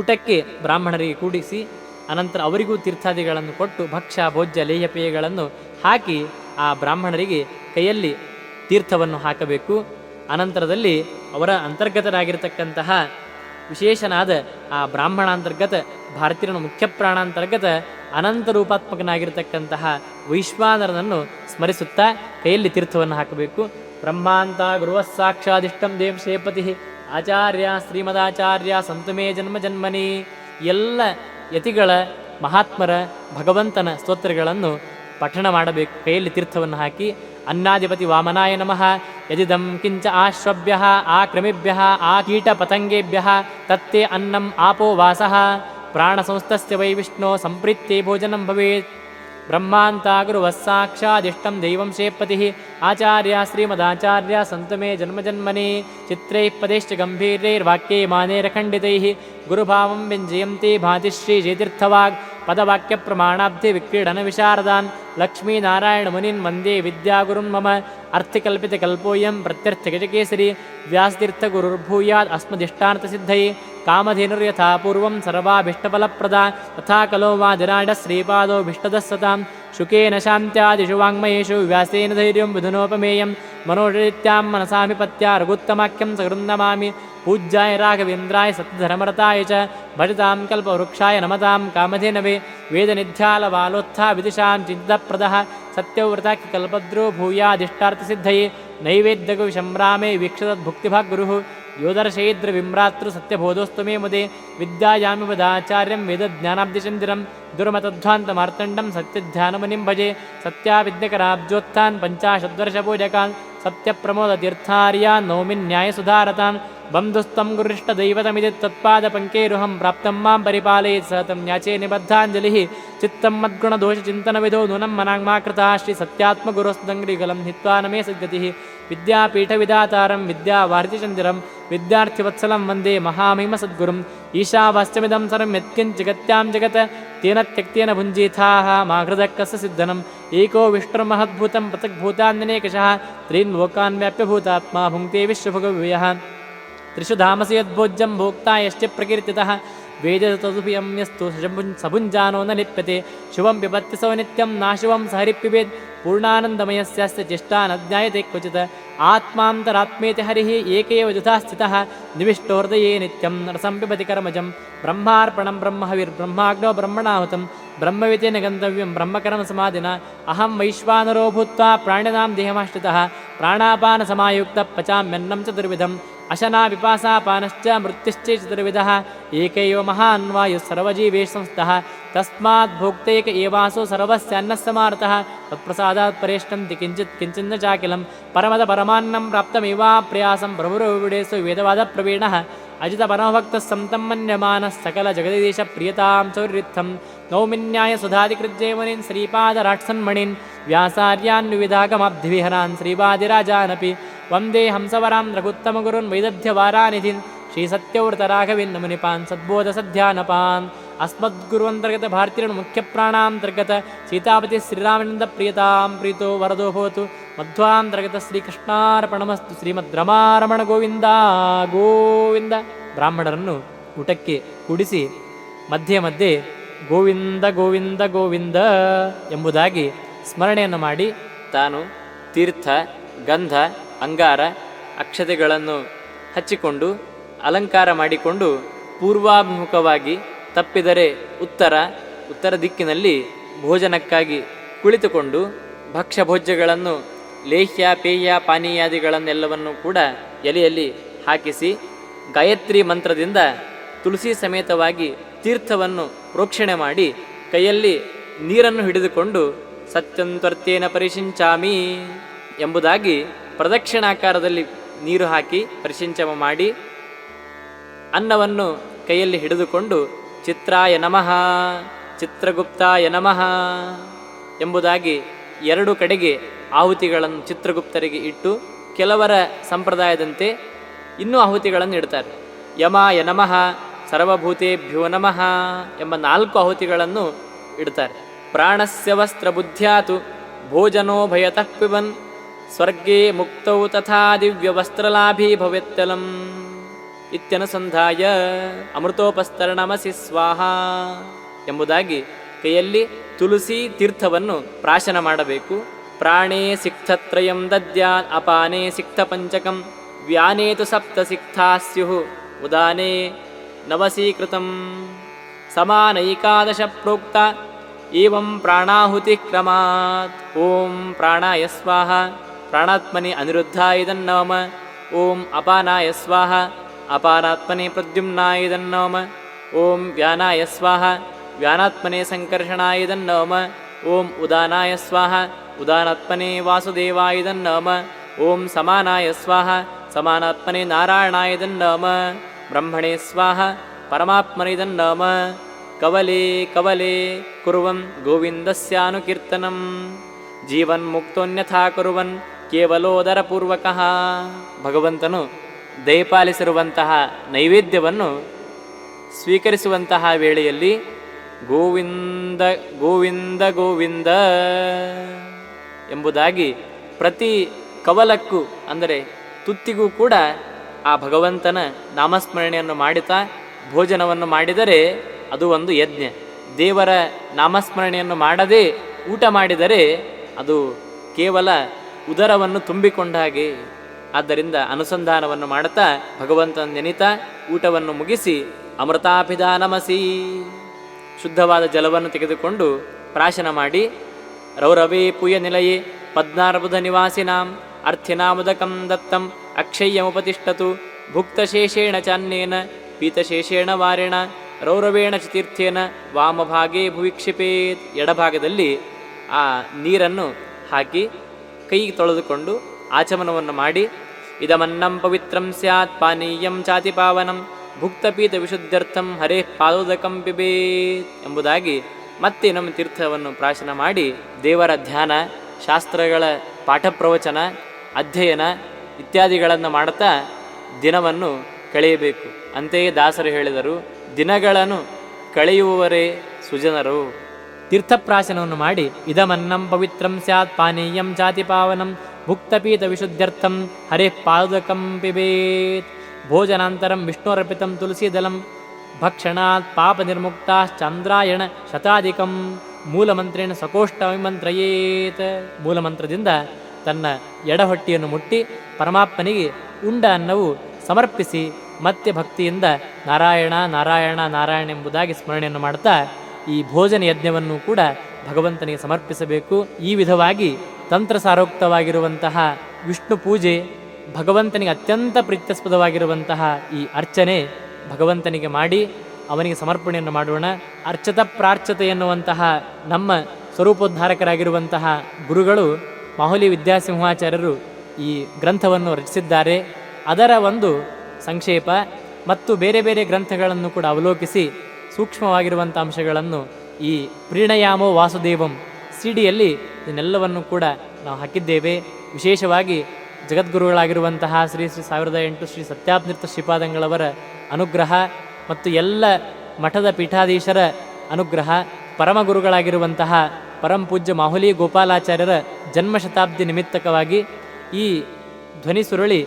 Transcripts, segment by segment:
ಊಟಕ್ಕೆ ಬ್ರಾಹ್ಮಣರಿಗೆ ಕೂಡಿಸಿ, ಅನಂತರ ಅವರಿಗೂ ತೀರ್ಥಾದಿಗಳನ್ನು ಕೊಟ್ಟು ಭಕ್ಷ್ಯ ಭೋಜ್ಯ ಲೇಹಪೇಯಗಳನ್ನು ಹಾಕಿ ಆ ಬ್ರಾಹ್ಮಣರಿಗೆ ಕೈಯಲ್ಲಿ ತೀರ್ಥವನ್ನು ಹಾಕಬೇಕು. ಅನಂತರದಲ್ಲಿ ಅವರ ಅಂತರ್ಗತರಾಗಿರತಕ್ಕಂತಹ ವಿಶೇಷನಾದ ಆ ಬ್ರಾಹ್ಮಣಾಂತರ್ಗತ ಭಾರತೀಯನ ಮುಖ್ಯ ಪ್ರಾಣಾಂತರ್ಗತ, ಅನಂತ ರೂಪಾತ್ಮಕನಾಗಿರ್ತಕ್ಕಂತಹ ವೈಶ್ವಾನರನನ್ನು ಸ್ಮರಿಸುತ್ತಾ ಕೈಯಲ್ಲಿ ತೀರ್ಥವನ್ನು ಹಾಕಬೇಕು. ಬ್ರಹ್ಮಾಂತ ಗುರುವ ಸಾಕ್ಷಾದಿಷ್ಟಂ ದೇವ್ ಶ್ರೇಪತಿ ಆಚಾರ್ಯ, ಶ್ರೀಮದಾಚಾರ್ಯ ಸಂತುಮೇ ಜನ್ಮ ಜನ್ಮನಿ, ಎಲ್ಲ ಯತಿಗಳ ಮಹಾತ್ಮರ ಭಗವಂತನ ಸ್ತೋತ್ರಗಳನ್ನು ಪಠಣ ಮಾಡಬೇಕು. ಕೈಯಲ್ಲಿ ತೀರ್ಥವನ್ನು ಹಾಕಿ, ಅನ್ನಾಧಿಪತಿ ವಾಮನಾಯ ನಮಃ ಯದಿದಂ ಕಿಂಚ ಆಶ್ವಭ್ಯ ಆಕ್ರಮಿಭ್ಯ ಆ ಕೀಟ ಪತಂಗೇಭ್ಯ, ತತ್ತೇ ಅನ್ನಂ ಆಪೋ ವಾಸಃ ಪ್ರಾಣ ಸಂಸ್ಥಸ್ಯ ವೈ ವಿಷ್ಣು ಸಂಪ್ರೀತ್ಯ ಭೋಜನಂ ಭವೇತ್. ब्रह्मान्ता दैवं देवं शेपतिः आचार्या श्रीमदाचार्या सन्तु मे जन्मजन्मनि चित्रैः पदैश्च गम्भीरैर्वाक्यैमानैरखण्डितैः गुरुभावं व्यञ्जयन्ती भातिश्रीजयतीर्थवाग् पदवाक्यप्रमाणाब्धिविक्रीडनविशारदान् लक्ष्मीनारायणमुनिन् वन्दे विद्यागुरुन् मम अर्थिकल्पितकल्पोऽयं प्रत्यर्थगजकेसरी व्यासतीर्थगुरुर्भूयात् अस्मदिष्टान्तसिद्धये कामधेनुर्यथा पूर्वं सर्वाभीष्टफलप्रदा तथा कलो वा जरायश्रीपादोभिष्टदस्सताम् शुकेन शान्त्यादिषु वाङ्मयेषु व्यासेन धैर्यं विधुनोपमेयं मनोरित्यां मनसामिपत्या रघुत्तमाख्यं सकृन्दमामि पूज्याय राघवेन्द्राय सत्यधर्मरताय च भजतां कल्पवृक्षाय नमतां कामधेनवे वेदनिध्यालबालोत्था विदिशां चिन्तप्रदः सत्यव्रताख्यकल्पद्रो भूयादिष्टार्थसिद्धये। नैवेद्यसम्भ्रामे वीक्षतद्भुक्तिभाग्गुरुः। योदर्शयिद्रविम्रातृ सत्यबोधोस्तमे मुदे। विद्यायामि वदाचार्यं वेदज्ञानाब्धिचन्द्रं दुर्मतध्वान्तमार्तण्डं सत्यध्यानमुनिं भजे। सत्याविद्यकराब्जोत्थान् पञ्चाशद्वर्षपूजकान् सत्यप्रमोदतीर्थार्यान् नौमिन्यायसुधारतान्। बन्धुस्तं गुरिष्टदैवतमिति तत्पादपङ्केरुहं प्राप्तं मां परिपालयेत् स तं न्याचे निबद्धाञ्जलिः। चित्तं मद्गुणदोषचिन्तनविधौ नूनं मनाङ्माकृताः श्रीसत्यात्मगुरुस्तङ्गिगलं हित्वा न मे सद्गतिः। विद्यापीठविदातारं विद्यावार्तिचन्दरं विद्यार्थिवत्सलं वन्दे महामहिमसद्गुरुम्। ईशावाश्चमिदं सर्वं यत्किञ्चिगत्यां जगत्। तेन त्यक्तेन भुञ्जीथाः माघृदः कस्य सिद्धनम् एको विष्णुर्महद्भूतं पृथग्भूतान्यनेकशः। त्रीन् लोकान्व्याप्यभूतात्मा भुङ्क्ते विश्वभुगव्ययः। त्रिषु धामसि यद्भोज्यं भोक्ता यश्चिप्रकीर्तितः वेद तदुभ्यं यस्तु शभुञ्जानो न लिप्यते। शुभं पिबत्यसौ नित्यं नाशुभं सहरिप्यिबेद् पूर्णानन्दमयस्यास्य चेष्टा न ज्ञायते क्वचित्। आत्मान्तरात्मेति हरिः एक एव यथा स्थितः। निविष्टोर्दये नित्यं रसं पिबति कर्मजं। ब्रह्मार्पणं ब्रह्महविर्ब्रह्माग्नो ब्रह्मणाहुतं। ब्रह्मविति न गन्तव्यं ब्रह्मकर्मसमाधिना। अहं वैश्वानरो भूत्वा प्राणिनां देहमाश्रितः। प्राणापानसमायुक्तः पचाम्यन्नं च दुर्विधम्। अशना पिपासा पानश्च मृत्यश्च चतुर्विधः। एकैव महान्वा युस्सर्वजीवेस्तः तस्माद्भोक्तैक एवासु सर्वस्यान्नस्समार्तः तत्प्रसादात्परेष्टं किञ्चित् किञ्चिन्न चाकिलं परमदपरमान्नं प्राप्तमेवाप्रयासं प्रभुरविडेषु वेदवादप्रवीणः। अजितपरमभक्तः सन्तं मन्यमानः सकलजगदीशप्रियतां चौर्यत्थं नौमिन्याय सुधादिकृजैमनीन् श्रीपादराक्षन्मणिन् व्यासार्यान्विदागमाब्धिविहरान् श्रीवादिराजानपि ಏವಾಸು ಹಂಸವರಾಂ ವೈದಧ್ಯ ಕಿಂಚಿತ್ ಶ್ರೀ ನಮನಿಪಾನ್ ವಂದೇ ಸತ್ಯವ್ರತರಾಘವಿನ್ ಮುನಿಪಾನ್ ಸದ್ಬೋಧ ಸಧ್ಯಾನಪಾನ್ ಅಸ್ಮದ್ಗುರುವಂತರ್ಗತ ಮುಖ್ಯ ಪ್ರಾಣಾಂತರ್ಗತ ಸೀತಾಪತಿ ಶ್ರೀರಾಮನಿಂದ ಪ್ರಿಯತಾಂ ಪ್ರೀತೋ ವರದೋ ಭವತು. ಮಧ್ವಾಂತರ್ಗತ ಶ್ರೀಕೃಷ್ಣಾರ್ಪಣಮಸ್ತು ಶ್ರೀಮದ್ ರಮಾರಮಣ ಗೋವಿಂದ ಗೋವಿಂದ. ಬ್ರಾಹ್ಮಣರನ್ನು ಊಟಕ್ಕೆ ಕೂಡಿಸಿ ಮಧ್ಯೆ ಮಧ್ಯೆ ಗೋವಿಂದ ಗೋವಿಂದ ಗೋವಿಂದ ಎಂಬುದಾಗಿ ಸ್ಮರಣೆಯನ್ನು ಮಾಡಿ ತಾನು ತೀರ್ಥ, ಗಂಧ ಅಂಗಾರ ಅಕ್ಷತೆಗಳನ್ನು ಹಚ್ಚಿಕೊಂಡು ಅಲಂಕಾರ ಮಾಡಿಕೊಂಡು ಪೂರ್ವಾಭಿಮುಖವಾಗಿ ತಪ್ಪಿದರೆ ಉತ್ತರ ಉತ್ತರ ದಿಕ್ಕಿನಲ್ಲಿ ಭೋಜನಕ್ಕಾಗಿ ಕುಳಿತುಕೊಂಡು ಭಕ್ಷ್ಯ ಭೋಜ್ಯಗಳನ್ನು ಲೇಹ್ಯ ಪೇಯ ಪಾನೀಯಾದಿಗಳನ್ನೆಲ್ಲವನ್ನು ಕೂಡ ಎಲೆಯಲ್ಲಿ ಹಾಕಿಸಿ ಗಾಯತ್ರಿ ಮಂತ್ರದಿಂದ ತುಳಸಿ ಸಮೇತವಾಗಿ ತೀರ್ಥವನ್ನು ಪ್ರೋಕ್ಷಣೆ ಮಾಡಿ ಕೈಯಲ್ಲಿ ನೀರನ್ನು ಹಿಡಿದುಕೊಂಡು ಸತ್ಯಂತ್ವರ್ತೇನ ಪರಿಶಿಂಚಾಮಿ ಎಂಬುದಾಗಿ ಪ್ರದಕ್ಷಿಣಾಕಾರದಲ್ಲಿ ನೀರು ಹಾಕಿ ಪರಿಶಿಂಚಮ ಮಾಡಿ ಅನ್ನವನ್ನು ಕೈಯಲ್ಲಿ ಹಿಡಿದುಕೊಂಡು ಚಿತ್ರಾಯ ನಮಃ, ಚಿತ್ರಗುಪ್ತಾಯ ನಮಃ ಎಂಬುದಾಗಿ ಎರಡು ಕಡೆಗೆ ಆಹುತಿಗಳನ್ನು ಚಿತ್ರಗುಪ್ತರಿಗೆ ಇಟ್ಟು ಕೆಲವರ ಸಂಪ್ರದಾಯದಂತೆ ಇನ್ನೂ ಆಹುತಿಗಳನ್ನು ಇಡ್ತಾರೆ. ಯಮಾಯ ನಮಃ, ಸರ್ವಭೂತೇಭ್ಯೋ ನಮಃ ಎಂಬ ನಾಲ್ಕು ಆಹುತಿಗಳನ್ನು ಇಡ್ತಾರೆ. ಪ್ರಾಣಸ್ಯ ವಸ್ತ್ರ ಬುದ್ಧ್ಯಾತು ಭೋಜನೋ ಭಯತಃ ಪಿಬನ್ ಸ್ವರ್ಗೇ ಮುಕ್ತೌ ತಥಾ ದಿವ್ಯ ವಸ್ತ್ರಲಾಭಿ ಭವೆತ್ತಲಂ ಇತ್ಯನುಸಂಧಾಯ ಅಮೃತೋಪಸ್ತರಣಮಸಿ ಸ್ವಾಹ ಎಂಬುದಾಗಿ ಕೈಯಲ್ಲಿ ತುಳಸಿ ತೀರ್ಥವನ್ನು ಪ್ರಾಶನ ಮಾಡಬೇಕು. ಪ್ರಾಣೇ ಸಿಕ್ತತ್ರಯಂ ದದ್ಯಾ ಅಪಾನೇ ಸಿಕ್ತ ಪಂಚಕಂ ವ್ಯಾನೇತು ಸಪ್ತ ಸಿಕ್ತಾ ಸ್ಯು ಉದಾನೇ ನವಸೀಕೃತಂ. ಸಮಾನೈಕಾದಶ ಪ್ರೋಕ್ತ ಏವಂ ಪ್ರಾಣಾಹುತಿ ಕ್ರಮಾತ್. ಓಂ ಪ್ರಾಣಾಯ ಸ್ವಾಹ. प्राणात्मनि अनिरुद्धायदं ॐ अपानाय स्वाहा। अपानात्मने प्रद्युम्नायदं ॐ व्यानाय स्वाहा। व्यानात्मने संकर्षणायदं ॐ उदानाय स्वाहा। उदानात्मने वासुदेवायदं ॐ समानाय स्वाहा। समानात्मने नारायणायदं ब्रह्मणे स्वाहा। परमात्मनिदं कवले कवले कुर्वन् गोविन्दस्यानुकीर्तनं जीवन्मुक्तोऽन्यथा कुर्वन्। ಕವಲೆ ಪೂರ್ವಕಃ ಭಗವಂತನು ದಯಪಾಲಿಸಿರುವಂತಹ ನೈವೇದ್ಯವನ್ನು ಸ್ವೀಕರಿಸುವಂತಹ ವೇಳೆಯಲ್ಲಿ ಗೋವಿಂದ ಗೋವಿಂದ ಗೋವಿಂದ ಎಂಬುದಾಗಿ ಪ್ರತಿ ಕವಲಕ್ಕೂ, ಅಂದರೆ ತುತ್ತಿಗೂ ಕೂಡ ಆ ಭಗವಂತನ ನಾಮಸ್ಮರಣೆಯನ್ನು ಮಾಡುತ್ತಾ ಭೋಜನವನ್ನು ಮಾಡಿದರೆ ಅದು ಒಂದು ಯಜ್ಞ. ದೇವರ ನಾಮಸ್ಮರಣೆಯನ್ನು ಮಾಡದೇ ಊಟ ಮಾಡಿದರೆ ಅದು ಕೇವಲ ಉದರವನ್ನು ತುಂಬಿಕೊಂಡ ಹಾಗೆ, ಆದ್ದರಿಂದ ಅನುಸಂಧಾನವನ್ನು ಮಾಡುತ್ತಾ ಭಗವಂತನ ನೆನಿತಾ ಊಟವನ್ನು ಮುಗಿಸಿ ಅಮೃತಾಭಿಧಾನಮಸಿ. ಶುದ್ಧವಾದ ಜಲವನ್ನು ತೆಗೆದುಕೊಂಡು ಪ್ರಾಶನ ಮಾಡಿ, ರೌರವೇ ಪುಯ ನಿಲಯೇ, ಪದ್ನಾರ್ಬುಧ ನಿವಾಸಿನಾಂ, ಅರ್ಥಿನಾಮುದಕಂ ದತ್ತಂ ಅಕ್ಷಯ್ಯಮುಪತಿಷ್ಠತು ಭುಕ್ತಶೇಷೇಣ ಚಾನ್ಯೇನ ಪೀತಶೇಷೇಣ ವಾರೇಣ, ರೌರವೇಣ ಚ ತೀರ್ಥೇನ ವಾಮಭಾಗೇ ಭುವಿಕ್ಷಿಪೇತ್. ಎಡಭಾಗದಲ್ಲಿ ಆ ನೀರನ್ನು ಹಾಕಿ ಕೈ ತೊಳೆದುಕೊಂಡು ಆಚಮನವನ್ನು ಮಾಡಿ, ಇದಮನ್ನಂ ಪವಿತ್ರಂ ಸ್ಯಾತ್ ಪಾನೀಯಂ ಚಾತಿ ಪಾವನಂ ಭುಕ್ತಪೀತ ವಿಶುದ್ಧರ್ಥಂ ಹರೇ ಪಾದೋದಕಂ ಪಿಬೇತ್ ಎಂಬುದಾಗಿ ಮತ್ತೆ ನಮ್ಮ ತೀರ್ಥವನ್ನು ಪ್ರಾಶನ ಮಾಡಿ ದೇವರ ಧ್ಯಾನ, ಶಾಸ್ತ್ರಗಳ ಪಾಠ ಪ್ರವಚನ ಅಧ್ಯಯನ ಇತ್ಯಾದಿಗಳನ್ನು ಮಾಡುತ್ತಾ ದಿನವನ್ನು ಕಳೆಯಬೇಕು. ಅಂತೆಯೇ ದಾಸರು ಹೇಳಿದರು, ದಿನಗಳನ್ನು ಕಳೆಯುವವರೇ ಸುಜನರು. ತೀರ್ಥಪ್ರಾಶನವನ್ನು ಮಾಡಿ, ಇದಮನ್ನಂ ಪವಿತ್ರಂ ಸ್ಯಾತ್ ಪಾನೀಯಂ ಜಾತಿಪಾವನಂ ಭುಕ್ತಪೀತ ವಿಶುದ್ಧ್ಯರ್ಥಂ ಹರೇ ಪಾದಕಂ ಪಿಬೇತ್ ಭೋಜನಾಂತರಂ ವಿಷ್ಣುರರ್ಪಿತಂ ತುಳಸೀದಲಂ ಭಕ್ಷಣಾತ್ ಪಾಪ ನಿರ್ಮುಕ್ತಾಶ್ಚಂದ್ರಾಯಣ ಶತಾಧಿಕಂ ಮೂಲಮಂತ್ರೇಣ ಸಕೋಷ್ಠ ವಿಮಂತ್ರಯೇತ್ ಮೂಲಮಂತ್ರದಿಂದ ತನ್ನ ಎಡಹೊಟ್ಟಿಯನ್ನು ಮುಟ್ಟಿ ಪರಮಾತ್ಮನಿಗೆ ಉಂಡ ಅನ್ನವು ಸಮರ್ಪಿಸಿ ಮತ್ತೆ ಭಕ್ತಿಯಿಂದ ನಾರಾಯಣ ನಾರಾಯಣ ನಾರಾಯಣ ಎಂಬುದಾಗಿ ಸ್ಮರಣೆಯನ್ನು ಮಾಡ್ತಾ ಈ ಭೋಜನ ಯಜ್ಞವನ್ನು ಕೂಡ ಭಗವಂತನಿಗೆ ಸಮರ್ಪಿಸಬೇಕು. ಈ ವಿಧವಾಗಿ ತಂತ್ರ ಸಾರೋಕ್ತವಾಗಿರುವಂತಹ ವಿಷ್ಣು ಪೂಜೆ ಭಗವಂತನಿಗೆ ಅತ್ಯಂತ ಪ್ರೀತ್ಯಸ್ಪದವಾಗಿರುವಂತಹ ಈ ಅರ್ಚನೆ ಭಗವಂತನಿಗೆ ಮಾಡಿ ಅವನಿಗೆ ಸಮರ್ಪಣೆಯನ್ನು ಮಾಡೋಣ. ಅರ್ಚತ ಪ್ರಾರ್ಚತೆ ಎನ್ನುವಂತಹ ನಮ್ಮ ಸ್ವರೂಪೋದ್ಧಾರಕರಾಗಿರುವಂತಹ ಗುರುಗಳು ಮಾಹುಲಿ ವಿದ್ಯಾಸಿಂಹಾಚಾರ್ಯರು ಈ ಗ್ರಂಥವನ್ನು ರಚಿಸಿದ್ದಾರೆ. ಅದರ ಒಂದು ಸಂಕ್ಷೇಪ ಮತ್ತು ಬೇರೆ ಬೇರೆ ಗ್ರಂಥಗಳನ್ನು ಕೂಡ ಅವಲೋಕಿಸಿ ಸೂಕ್ಷ್ಮವಾಗಿರುವಂಥ ಅಂಶಗಳನ್ನು ಈ ಪ್ರೀಣಯಾಮೋ ವಾಸುದೇವಂ ಸಿ ಡಿಯಲ್ಲಿ ಇದನ್ನೆಲ್ಲವನ್ನು ಕೂಡ ನಾವು ಹಾಕಿದ್ದೇವೆ. ವಿಶೇಷವಾಗಿ ಜಗದ್ಗುರುಗಳಾಗಿರುವಂತಹ ಶ್ರೀ ಶ್ರೀ ಸಾವಿರದ ಎಂಟು ಶ್ರೀ ಸತ್ಯಾತ್ಮಿರ್ತ ಶ್ರೀಪಾದಂಗಳವರ ಅನುಗ್ರಹ ಮತ್ತು ಎಲ್ಲ ಮಠದ ಪೀಠಾಧೀಶರ ಅನುಗ್ರಹ, ಪರಮಗುರುಗಳಾಗಿರುವಂತಹ ಗುರುಗಳಾಗಿರುವಂತಹ ಪರಂ ಪೂಜ್ಯ ಮಾಹುಲಿ ಗೋಪಾಲಾಚಾರ್ಯರ ಜನ್ಮ ಶತಾಬ್ದಿ ನಿಮಿತ್ತಕವಾಗಿ ಈ ಧ್ವನಿ ಸುರುಳಿ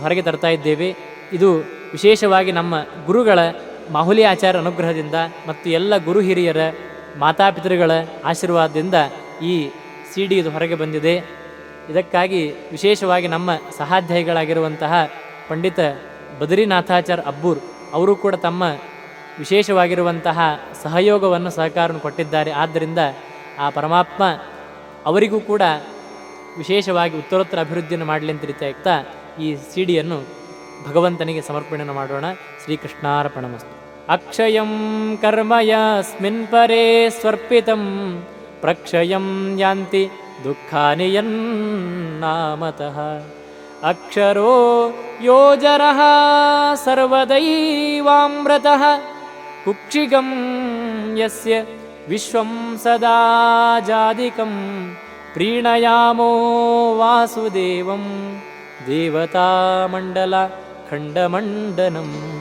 ಹೊರಗೆ ತರ್ತಾ ಇದ್ದೇವೆ. ಇದು ವಿಶೇಷವಾಗಿ ನಮ್ಮ ಗುರುಗಳ ಮಾಹುಲಿ ಆಚಾರ್ಯ ಅನುಗ್ರಹದಿಂದ ಮತ್ತು ಎಲ್ಲ ಗುರು ಹಿರಿಯರ ಮಾತಾಪಿತೃಗಳ ಆಶೀರ್ವಾದದಿಂದ ಈ ಸಿ ಡಿ ಇದು ಹೊರಗೆ ಬಂದಿದೆ. ಇದಕ್ಕಾಗಿ ವಿಶೇಷವಾಗಿ ನಮ್ಮ ಸಹಾಧ್ಯಾಯಿಗಳಾಗಿರುವಂತಹ ಪಂಡಿತ ಬದರಿನಾಥಾಚಾರ್ ಅಬ್ಬೂರ್ ಅವರು ಕೂಡ ತಮ್ಮ ವಿಶೇಷವಾಗಿರುವಂತಹ ಸಹಯೋಗವನ್ನು ಸಹಕಾರವನ್ನು ಕೊಟ್ಟಿದ್ದಾರೆ. ಆದ್ದರಿಂದ ಆ ಪರಮಾತ್ಮ ಅವರಿಗೂ ಕೂಡ ವಿಶೇಷವಾಗಿ ಉತ್ತರೋತ್ತರ ಅಭಿವೃದ್ಧಿಯನ್ನು ಮಾಡಲಿ ಅಂತ ರೀತಿಯಾಗ್ತಾ ಈ ಸಿ ಡಿಯನ್ನು ಭಗವಂತನಿಗೆ ಸಮರ್ಪಣೆಯನ್ನು ಮಾಡೋಣ. ಶ್ರೀಕೃಷ್ಣಾರ್ಪಣಮಸ್ತು ಅಕ್ಷಯಂ ಕರ್ಮಯಸ್ಮಿನ್ ಪರೇ ಸ್ವರ್ಪಿತಂ. ಪ್ರಕ್ಷಯಂ ಯಾಂತಿ ದುಃಖಾನಿಯನ್ನಾಮತಃ ಅಕ್ಷರೋ ಯೋಜರಃ ಸರ್ವದೈವಾಮೃತಃ. ಕುಕ್ಷಿಗಂ ಯಸ್ಯ ವಿಶ್ವಂ ಸದಾ ಜಾದಿಕಂ ಪ್ರೀಣಯಾಮೋ ವಾಸುದೇವಂ. ದೇವತಾಮಂಡಲ கண்டமண்டனம்.